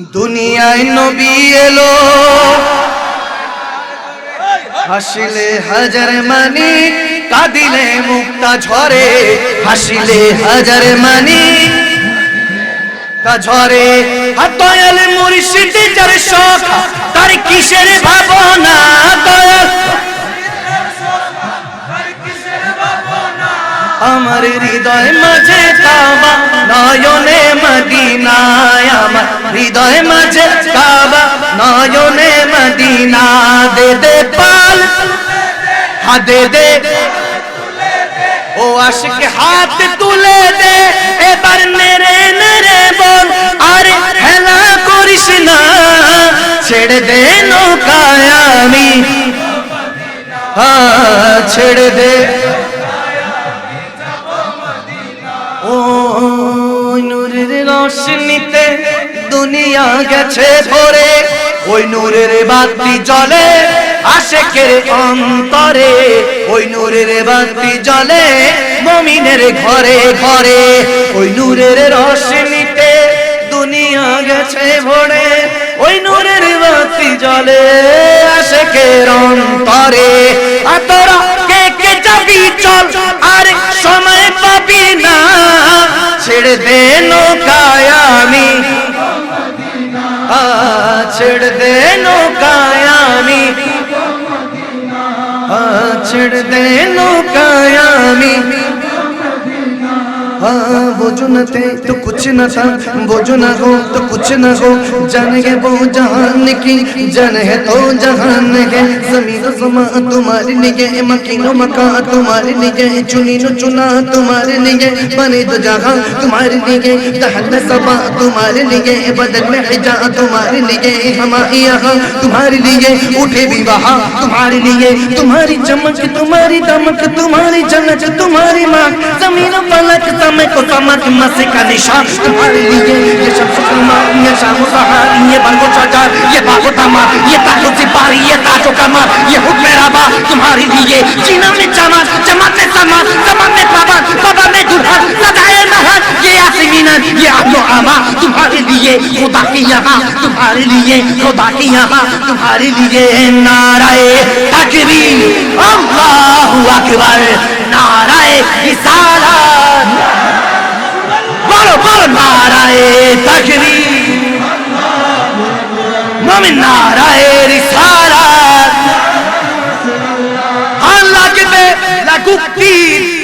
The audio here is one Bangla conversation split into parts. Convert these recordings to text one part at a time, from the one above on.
দুনিয়ায় নবী এলো। হাসিলে হাজার মানি, কাঁদিলে মুক্তা ঝরে। হাসিলে হাজার মানি ঝরে। আর দয়াল মুর্শিদ যার শখ, তার কিসের ভাবনা? দয়াল আমার হৃদয় মাঝে কাবা, নয়নে মদিনায় আমার হৃদয় মাঝে কাবা, নয়নে মদিনা, দে দে পাল, হা দে দে। ও আশিক, হাত তুলে দে, এবার নেড়ে নেড়ে বল, আরে হেলা করিস না, ছেড়ে দে নৌকায় আমি। হ্যাঁ ছেড়ে দে। রোশনীতে দুনিয়া গেছে ভরে। ওই নূরের বাতি জ্বলে আশেকের অন্তরে। ওই নূরের বাতি জ্বলে মমিনের ঘরে ঘরে। ওই নূরের রোশনীতে দুনিয়া গেছে ভরে। ওই নূরের বাতি জ্বলে আশেকের অন্তরে। আর তোরা কে কে যাবি চল, আর সময় পাবি না। ছেড়ে দে ছেড়ে দে নৌকায় আমি আ, দে নৌকায় वो न तो कुछ न था न हो तो कुछ न हो। जान है वो जहान की, जान है तो जहान है। ज़मीन समा तुम्हारे लिए, मकीनो मका तुम्हारे लिए, चुनी नो चुना तुम्हारे लिए। बने तो जहाँ तुम्हारे लिए दहल में सबा तुम्हारे बदल में हिजा तुम्हारे लिए। हमारे यहाँ तुम्हारे लिए, उठे भी वहाँ तुम्हारे लिए। तुम्हारी चमक, तुम्हारी दमक, तुम्हारी जनक तुम्हारी माँ ज़मीन पलक, समय को समझ मसे का निशान तुम्हारे लिए। ये ये ये ये ये ताजो सिपाही, ये हुक्म राबा तुम्हारे लिए। जीना में चमन चमन में समान समान में पवन पवन में दुल्हन सजाए महल ये आसमीना, ये आलो आमा तुम्हारे लिए। खुदा की यहाँ, तुम्हारे लिए, खुदा की यहाँ, तुम्हारे लिए। नाराए तकबीर अल्लाहु अकबर। नाराए रिसालत বলো নারায়ে তাকবীর মুমিন নারায়ে রিসালাত আর লাগবে লাগুক্তি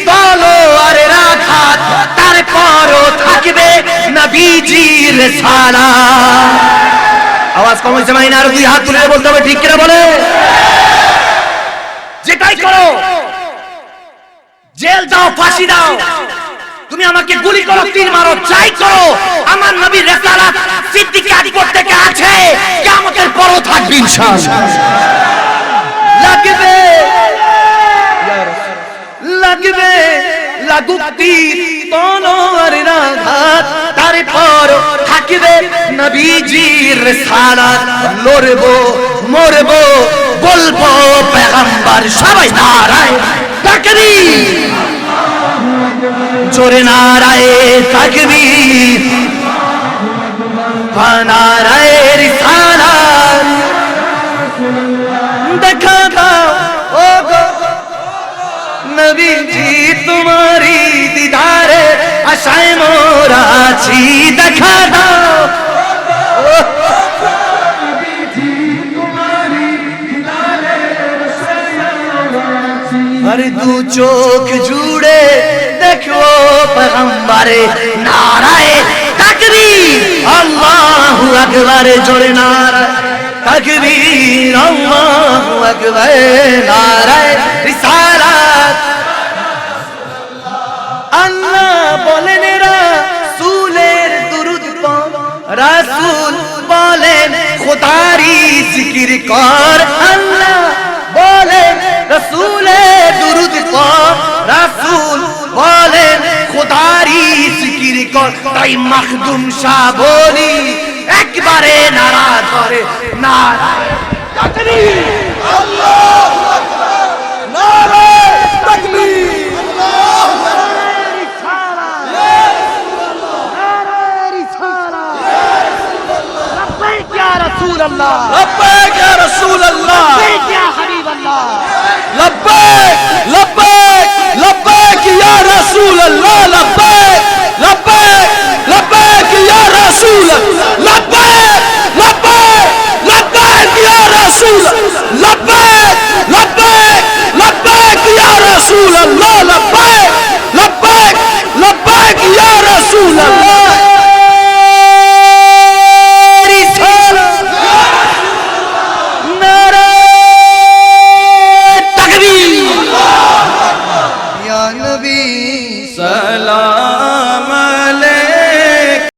তলোয়ারের আঘাত তারপরও থাকবে নবীজির রিসালাত আওয়াজ কম হয়েছে মাইনা, আর দুই হাত তুলে বলতে হবে, ঠিক কিনা বলে? যেটাই করো, জেল দাও, ফাঁসি দাও। তুমি আমাকে গুলি করো তীর মারো যাই করো। আমার নবী রেসালাত সিদ্দিক আকবর থেকে আছে। কিয়ামতের পরও থাকবে ইনশাআল্লাহ। লাগবে। লাগবে। লাগুক তীর তলোয়ারের আঘাত তারপর থাকবে নবীজির রেসালাত। লড়বো মরবো বলব পেগম্বর সবাই নারায়। তাকবীর জোরে নারায়ে তাকবীর নারায়ে দেখা ও গো তোমারি দিদারে, আশায় মোরা দেখা দাও দু চোখ জুড়ে দেখো পেগম্বরে নারায়ে তাকবীর। আল্লাহু আকবার, জোরে নারায়ে তাকবীর। আল্লাহু আকবার, নারায়ে রিসালাত। আল্লাহ বলেন, রাসূলের দুরূদ পড়। রাসূল বলেন খোদারি জিকির কর। আল্লাহ বলেন, রসুলের ওই মখদুম শাহ বলি একবারে নারা ধরে নারা رسول الله لبيك يا رسول الله لبيك يا حبيب الله لبيك لبيك لبيك يا رسول الله لبيك Jesus, go!